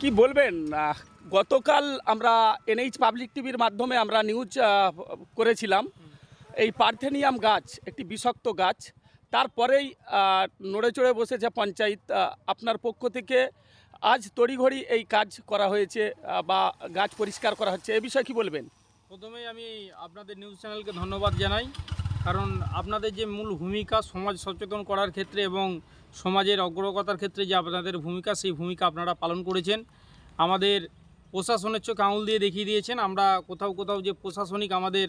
কি বলবেন? গতকাল আমরা এনএইচ পাবলিক টিভির মাধ্যমে আমরা নিউজ করেছিলাম। এই পার্থেনিয়াম গাছ, একটি বিষাক্ত গাছ, তারপরেই নড়ে চড়ে বসেছে পঞ্চায়েত আপনার পক্ষ থেকে। আজ তড়িঘড়ি এই কাজ করা হয়েছে বা গাছ পরিষ্কার করা হচ্ছে। এ বিষয়ে কি বলবেন? প্রথমেই আমি আপনাদের নিউজ চ্যানেলকে ধন্যবাদ জানাই। কারণ আপনাদের যে মূল ভূমিকা সমাজ সচেতন করার ক্ষেত্রে এবং সমাজের অগ্রগতার ক্ষেত্রে যে আপনাদের ভূমিকা, সেই ভূমিকা আপনারা পালন করেছেন। আমাদের প্রশাসনের চোখ আঙুল দিয়ে দেখিয়ে দিয়েছেন। আমরা কোথাও কোথাও যে প্রশাসনিক আমাদের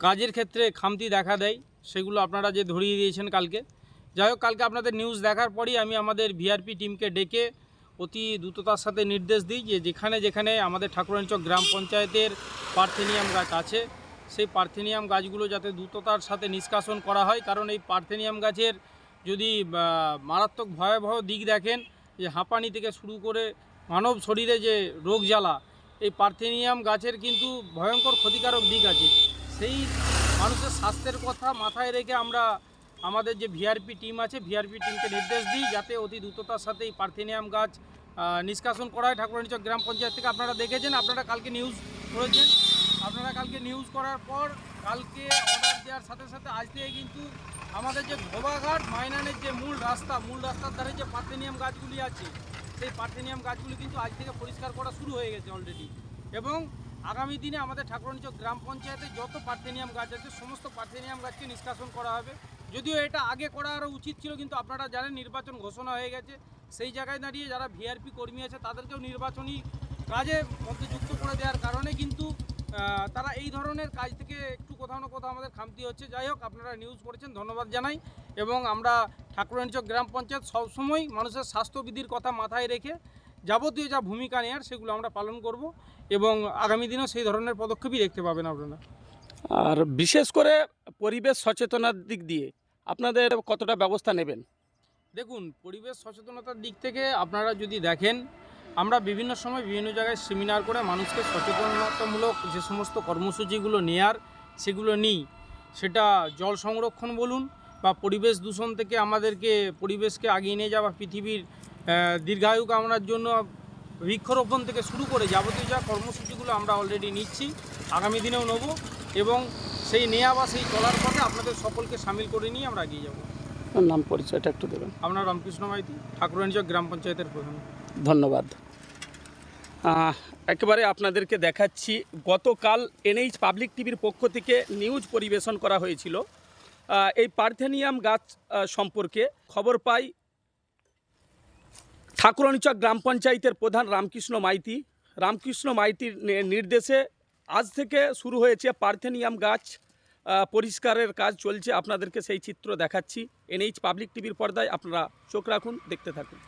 কাজের ক্ষেত্রে খামতি দেখা দেয়, সেগুলো আপনারা যে ধরিয়ে দিয়েছেন কালকে। যাই হোক, কালকে আপনাদের নিউজ দেখার পরই আমি আমাদের ভিআরপি টিমকে ডেকে অতি দ্রুততার সাথে নির্দেশ দিই যে যেখানে যেখানে আমাদের ঠাকুরানীচক গ্রাম পঞ্চায়েতের পার্থেনিয়াম গাছ আছে সেই পার্থেনিয়াম গাছগুলো যাতে দ্রুততার সাথে নিষ্কাশন করা হয়। কারণ এই পার্থেনিয়াম গাছের যদি মারাত্মক ভয়াবহ দিক দেখেন, যে হাঁপানি থেকে শুরু করে মানব শরীরে যে রোগ জ্বালা, এই পার্থেনিয়াম গাছের কিন্তু ভয়ঙ্কর ক্ষতিকারক দিক আছে। সেই মানুষের স্বাস্থ্যের কথা মাথায় রেখে আমরা আমাদের যে ভিআরপি টিম আছে, ভিআরপি টিমকে নির্দেশ দিই যাতে অতি দ্রুততার সাথে এই পার্থেনিয়াম গাছ নিষ্কাশন করা হয়। ঠাকুরানীচক গ্রাম পঞ্চায়েত থেকে আপনারা দেখেছেন, আপনারা কালকে নিউজ করেছেন। আপনারা কালকে নিউজ করার পর কালকে অর্ডার দেওয়ার সাথে সাথে আজ থেকে কিন্তু আমাদের যে ধোবাঘাট মাইনানের যে মূল রাস্তা, মূল রাস্তার ধারে যে পার্থেনিয়াম গাছগুলি আছে, সেই পার্থেনিয়াম গাছগুলি কিন্তু আজ থেকে পরিষ্কার করা শুরু হয়ে গেছে অলরেডি এবং আগামী দিনে আমাদের ঠাকুরানীচক গ্রাম পঞ্চায়েতে যত পার্থেনিয়াম গাছ আছে, সমস্ত পার্থেনিয়াম গাছকে নিষ্কাশন করা হবে। যদিও এটা আগে করা আরও উচিত ছিল, কিন্তু আপনারা জানেন নির্বাচন ঘোষণা হয়ে গেছে। সেই জায়গায় দাঁড়িয়ে যারা ভিআরপি কর্মী আছে, তাদেরকেও নির্বাচনী কাজে মধ্যে যুক্ত করে দেওয়ার কারণে কিন্তু তারা এই ধরনের কাজ থেকে একটু কোথাও না কোথাও আমাদের খামতি হচ্ছে। যাই হোক আপনারা নিউজ করেছেন ধন্যবাদ জানাই। এবং আমরা ঠাকুরানীচক গ্রাম পঞ্চায়েত সবসময় মানুষের স্বাস্থ্যবিধির কথা মাথায় রেখে যাবতীয় যা ভূমিকা নেওয়ার সেগুলো আমরা পালন করব এবং আগামী দিনেও সেই ধরনের পদক্ষেপই দেখতে পাবেন আপনারা। আর বিশেষ করে পরিবেশ সচেতনার দিক দিয়ে আপনাদের কতটা ব্যবস্থা নেবেন? দেখুন পরিবেশ সচেতনতার দিক থেকে আপনারা যদি দেখেন আমরা বিভিন্ন সময় বিভিন্ন জায়গায় সেমিনার করে মানুষকে সচেতনতামূলক যে সমস্ত কর্মসূচিগুলো নেয়ার সেগুলো নিই। সেটা জল সংরক্ষণ বলুন বা পরিবেশ দূষণ থেকে আমাদেরকে পরিবেশকে আগিয়ে নিয়ে যাওয়া পৃথিবীর দীর্ঘায়ু কামনার জন্য বৃক্ষরোপণ থেকে শুরু করে যাবতীয় যা কর্মসূচিগুলো আমরা অলরেডি নিচ্ছি আগামী দিনেও নেব এবং সেই নেওয়া বা সেই চলার পথে আপনাদের সকলকে সামিল করে নিয়ে আমরা এগিয়ে যাব। নাম পরিচয়টা একটু দেবেন। আপনার রামকৃষ্ণ মাইতি ঠাকুরানীচক গ্রাম পঞ্চায়েতের প্রধান। ধন্যবাদ। একেবারে আপনাদেরকে দেখাচ্ছি, গতকাল এনএইচ পাবলিক টিভির পক্ষ থেকে নিউজ পরিবেশন করা হয়েছিল। এই পার্থেনিয়াম গাছ সম্পর্কে খবর পাই ঠাকুরানীচক গ্রাম পঞ্চায়েতের প্রধান রামকৃষ্ণ মাইতি। রামকৃষ্ণ মাইতির নির্দেশে আজ থেকে শুরু হয়েছে পার্থেনিয়াম গাছ পরিষ্কারের কাজ চলছে। আপনাদেরকে সেই চিত্র দেখাচ্ছি। এনএইচ পাবলিক টিভির পর্দায় আপনারা চোখ রাখুন, দেখতে থাকুন।